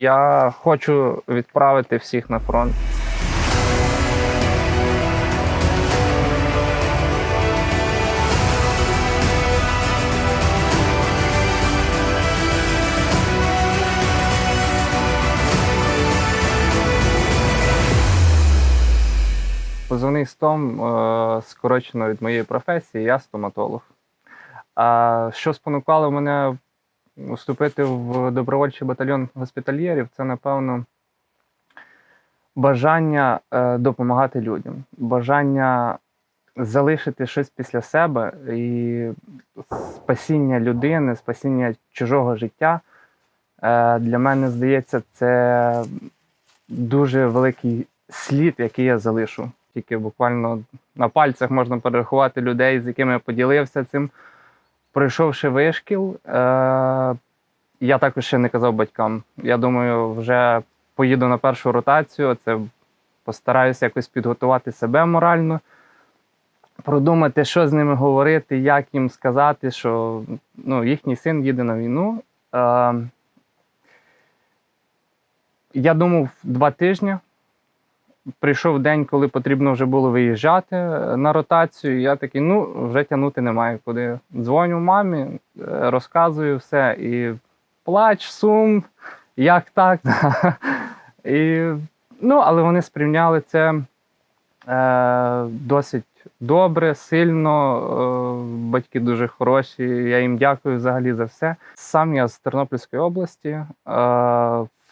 Я хочу відправити всіх на фронт. Позивний стом е, скорочено від моєї професії, я стоматолог. Що спонукало мене вступити в добровольчий батальйон госпітальєрів, це, напевно, бажання е, допомагати людям, бажання залишити щось після себе і спасіння людини, спасіння чужого життя. Е, для мене здається, це дуже великий слід, який я залишу. Тільки буквально на пальцях можна перерахувати людей, з якими я поділився цим. Пройшовши вишкіл, е- я також ще не казав батькам. Я думаю, вже поїду на першу ротацію. Це постараюся якось підготувати себе морально, продумати, що з ними говорити, як їм сказати, що ну, їхній син їде на війну. Е- я думав два тижні. Прийшов день, коли потрібно вже було виїжджати е, на ротацію. Я такий, ну, вже тягнути немає куди. Дзвоню мамі, е, розказую все. І плач, сум, як так. і, ну, але вони сприйняли це е, досить добре, сильно. Е, батьки дуже хороші. Я їм дякую взагалі за все. Сам я з Тернопільської області. Е,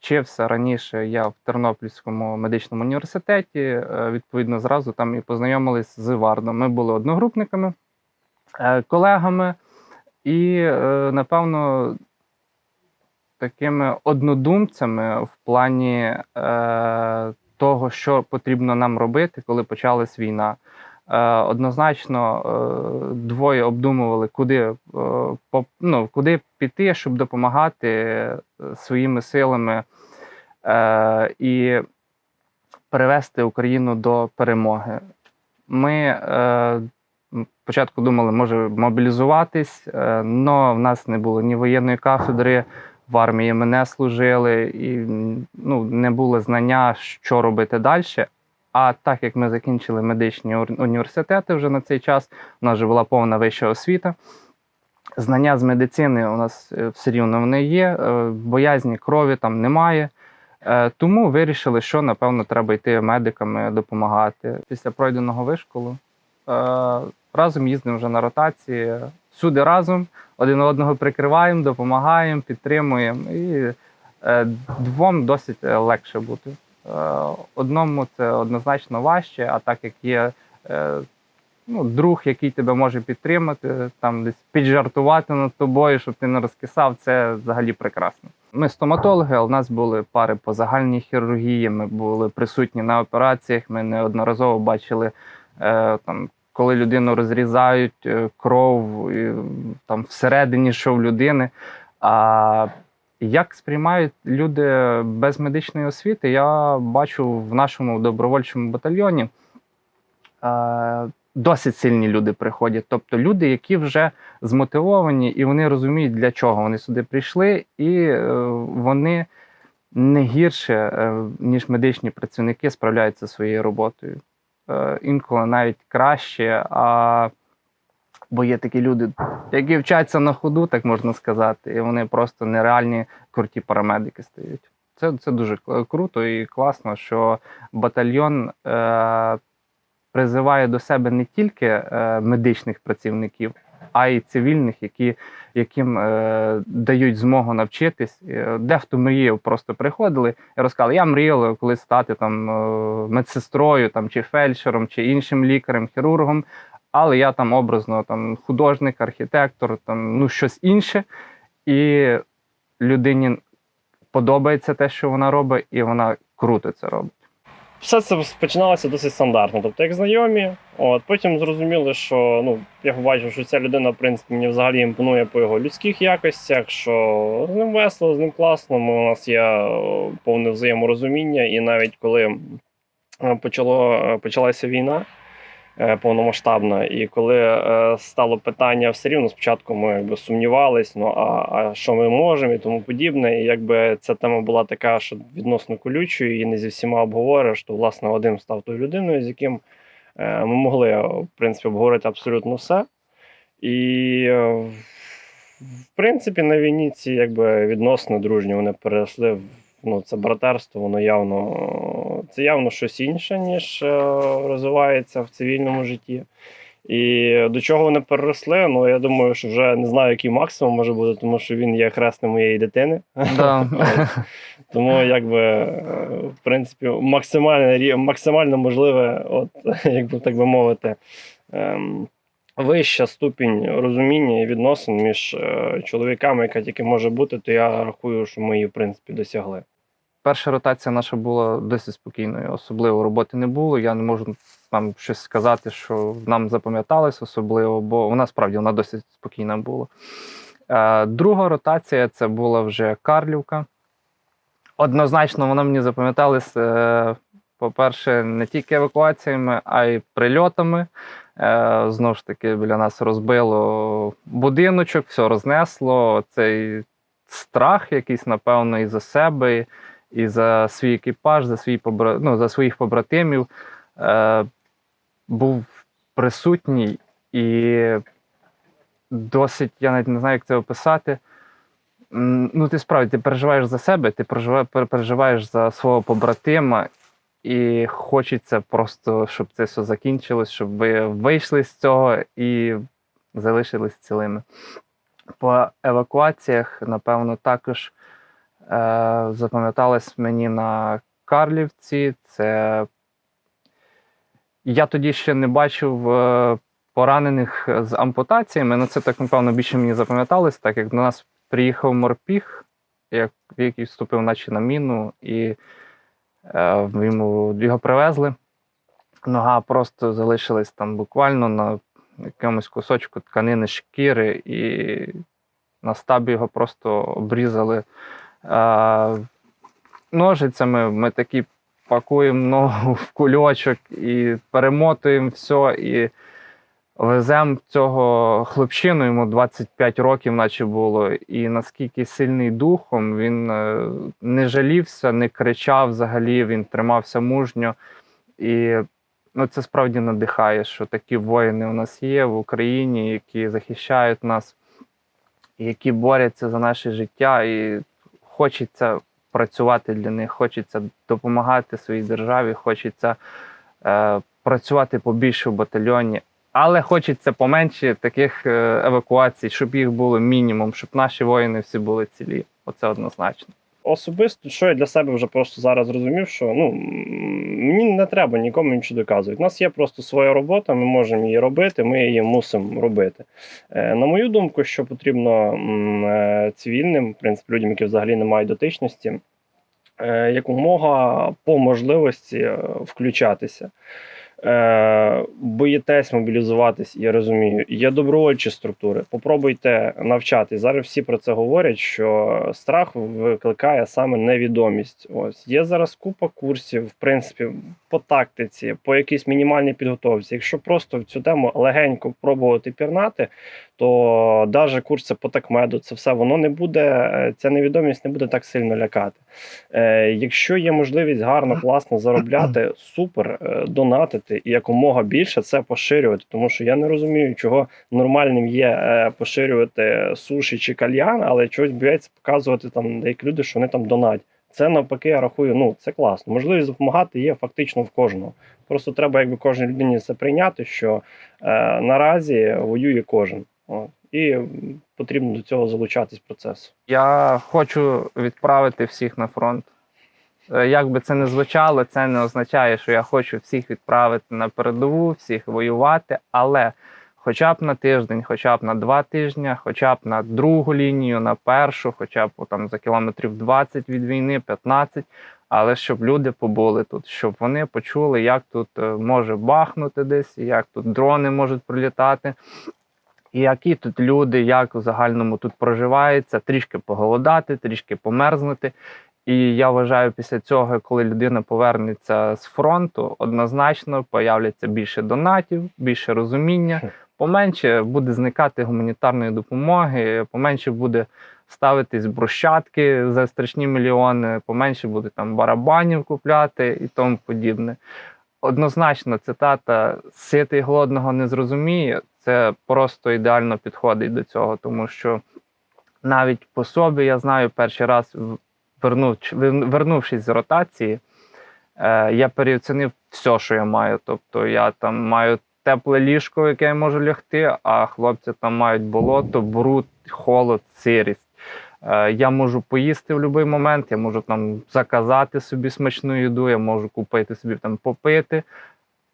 Вчився раніше я в Тернопільському медичному університеті. е, Відповідно, зразу там і познайомились з Вардом. Ми були одногрупниками, е, колегами, і, е, напевно, такими однодумцями в плані того, що потрібно нам робити, коли почалась війна. Е, Однозначно, е, двоє обдумували, куди, е, ну, куди піти, щоб допомагати своїми силами і привести Україну до перемоги. Ми спочатку думали, може мобілізуватись, але в нас не було ні воєнної кафедри, в армії ми не служили, і ну, не було знання, що робити далі. А так як ми закінчили медичні університети вже на цей час, у нас вже була повна вища освіта. Знання з медицини у нас е, все рівно вони є, е, боязні крові там немає. Е, Тому вирішили, що напевно треба йти медиками допомагати. Після пройденого вишколу разом їздимо вже на ротації, всюди разом, один одного прикриваємо, допомагаємо, підтримуємо. І двом досить легше бути. Е, Одному це однозначно важче, а так як є е, ну, друг, який тебе може підтримати, там десь піджартувати над тобою, щоб ти не розкисав, це взагалі прекрасно. Ми стоматологи, але в нас були пари по загальній хірургії, ми були присутні на операціях, ми неодноразово бачили е, там. Коли людину розрізають кров там всередині що в людини. А як сприймають люди без медичної освіти, я бачу в нашому добровольчому батальйоні. Е, Досить сильні люди приходять, тобто люди, які вже змотивовані і вони розуміють, для чого вони сюди прийшли, і е, вони не гірше, е, ніж медичні працівники, справляються своєю роботою. Інколи навіть краще. А... Бо є такі люди, які вчаться на ходу, так можна сказати, і вони просто нереальні круті парамедики стають. Це, це дуже круто і класно, що батальйон е, призиває до себе не тільки е, медичних працівників, а й цивільних, які, яким е, дають змогу навчитись. Е, Дехто мріяв, просто приходили і розказали, я мріяла колись стати там е, медсестрою там, чи фельдшером, чи іншим лікарем, хірургом. Але я там образно там художник, архітектор, там ну щось інше, і людині подобається те, що вона робить, і вона круто це робить. Все це починалося досить стандартно. Тобто, як знайомі, от потім зрозуміли, що ну я побачив, що ця людина, в принципі, мені взагалі імпонує по його людських якостях, що з ним весело, з ним класно. У нас є е, повне взаєморозуміння, і навіть коли е, почало, е, почалася війна. Е, повномасштабна. І коли е, стало питання, все рівно спочатку ми якби сумнівались, ну а, а що ми можемо і тому подібне. І якби ця тема була така, що відносно колючою, і не зі всіма обговориш, то власне Вадим став тою людиною, з яким е, ми могли в принципі обговорити абсолютно все. І в- принципі на війні ці якби відносини дружні вони переросли в ну, це братерство, воно явно це явно щось інше, ніж е, розвивається в цивільному житті. І до чого вони переросли, ну я думаю, що вже не знаю, який максимум може бути, тому що він є хресним моєї дитини. Да. Тому, якби, е, в принципі, максимально, максимально можливе, от, як би так би мовити, ем, вища ступінь розуміння і відносин між е, чоловіками, яка тільки може бути, то я рахую, що ми її, в принципі, досягли. Перша ротація наша була досить спокійною. Особливо роботи не було. Я не можу там щось сказати, що нам запам'яталось особливо, бо вона справді вона досить спокійна була. Е, друга ротація це була вже Карлівка. Однозначно, вона мені запам'яталась, е, по-перше, не тільки евакуаціями, а й прильотами. Е, знову ж таки, біля нас розбило будиночок, все рознесло. Цей страх якийсь, напевно, і за себе, і за свій екіпаж, за, свій ну, за своїх побратимів е, був присутній і досить, я навіть не знаю, як це описати. Ну, ти справді ти переживаєш за себе, ти переживаєш, за свого побратима, і хочеться просто, щоб це все закінчилось, щоб ви вийшли з цього і залишились цілими. По евакуаціях, напевно, також запам'яталось мені на Карлівці. Це я тоді ще не бачив е, поранених з ампутаціями. Ну, це так, напевно, більше мені запам'яталось, так як до нас приїхав морпіг, як, який вступив наче на міну, і е, йому, його привезли. Нога просто залишилась там буквально на якомусь кусочку тканини шкіри, і на стабі його просто обрізали е, ножицями. Ми такі пакуємо ногу в кульочок і перемотуємо все. І веземо цього хлопчину, йому 25 років, наче було. І наскільки сильний духом, він е, не жалівся, не кричав взагалі, він тримався мужньо. І ну, це справді надихає, що такі воїни у нас є в Україні, які захищають нас, які борються за наше життя, і хочеться працювати для них, хочеться допомагати своїй державі, хочеться е, працювати побільше в батальйоні. Але хочеться поменше таких е, евакуацій, щоб їх було мінімум, щоб наші воїни всі були цілі. Оце однозначно. Особисто, що я для себе вже просто зараз зрозумів, що ну мені не треба нікому нічого доказувати. У нас є просто своя робота, ми можемо її робити, ми її мусимо робити. Е, на мою думку, що потрібно е, цивільним, в принципі, людям, які взагалі не мають дотичності, е, якомога по можливості е, включатися. Е, боїтесь мобілізуватись, я розумію. Є добровольчі структури. Попробуйте навчати. Зараз всі про це говорять, що страх викликає саме невідомість. Ось є зараз купа курсів, в принципі, по тактиці, по якійсь мінімальній підготовці. Якщо просто в цю тему легенько пробувати пірнати, то навіть курси по такмеду, це все воно не буде, е, ця невідомість не буде так сильно лякати. Е, якщо є можливість гарно, класно заробляти, супер, е, донатити і якомога більше це поширювати. Тому що я не розумію, чого нормальним є е, поширювати суші чи кальян, але чогось бояться показувати там деякі люди, що вони там донать. Це навпаки, я рахую, ну це класно. Можливість допомагати є фактично в кожного. Просто треба, якби кожній людині це прийняти, що е, наразі воює кожен. От. І потрібно до цього залучатись процесу. Я хочу відправити всіх на фронт. Е, Як би це не звучало, це не означає, що я хочу всіх відправити на передову, всіх воювати, але хоча б на тиждень, хоча б на два тижні, хоча б на другу лінію, на першу, хоча б там за кілометрів 20 від війни, 15, але щоб люди побули тут, щоб вони почули, як тут е, може бахнути десь, як тут дрони можуть прилітати. І які тут люди, як у загальному тут проживається, трішки поголодати, трішки померзнути. І я вважаю, після цього, коли людина повернеться з фронту, однозначно появляться більше донатів, більше розуміння, поменше буде зникати гуманітарної допомоги, поменше буде ставитись брусчатки за страшні мільйони, поменше буде там барабанів купляти і тому подібне. Однозначно, цитата ситий голодного не зрозуміє. Це просто ідеально підходить до цього, тому що навіть по собі я знаю перший раз вернув- вернувшись з ротації, е, я переоцінив все, що я маю. Тобто я там маю тепле ліжко, яке я можу лягти, а хлопці там мають болото, бруд, холод, сирість. Е, Я можу поїсти в будь-який момент, я можу там заказати собі смачну їду, я можу купити собі там попити.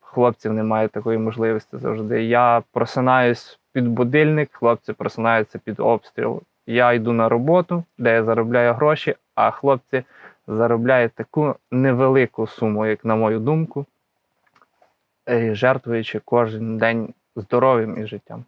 Хлопців немає такої можливості завжди. Я просинаюсь під будильник, хлопці просинаються під обстріл. Я йду на роботу, де я заробляю гроші, а хлопці заробляють таку невелику суму, як на мою думку, жертвуючи кожен день здоров'ям і життям.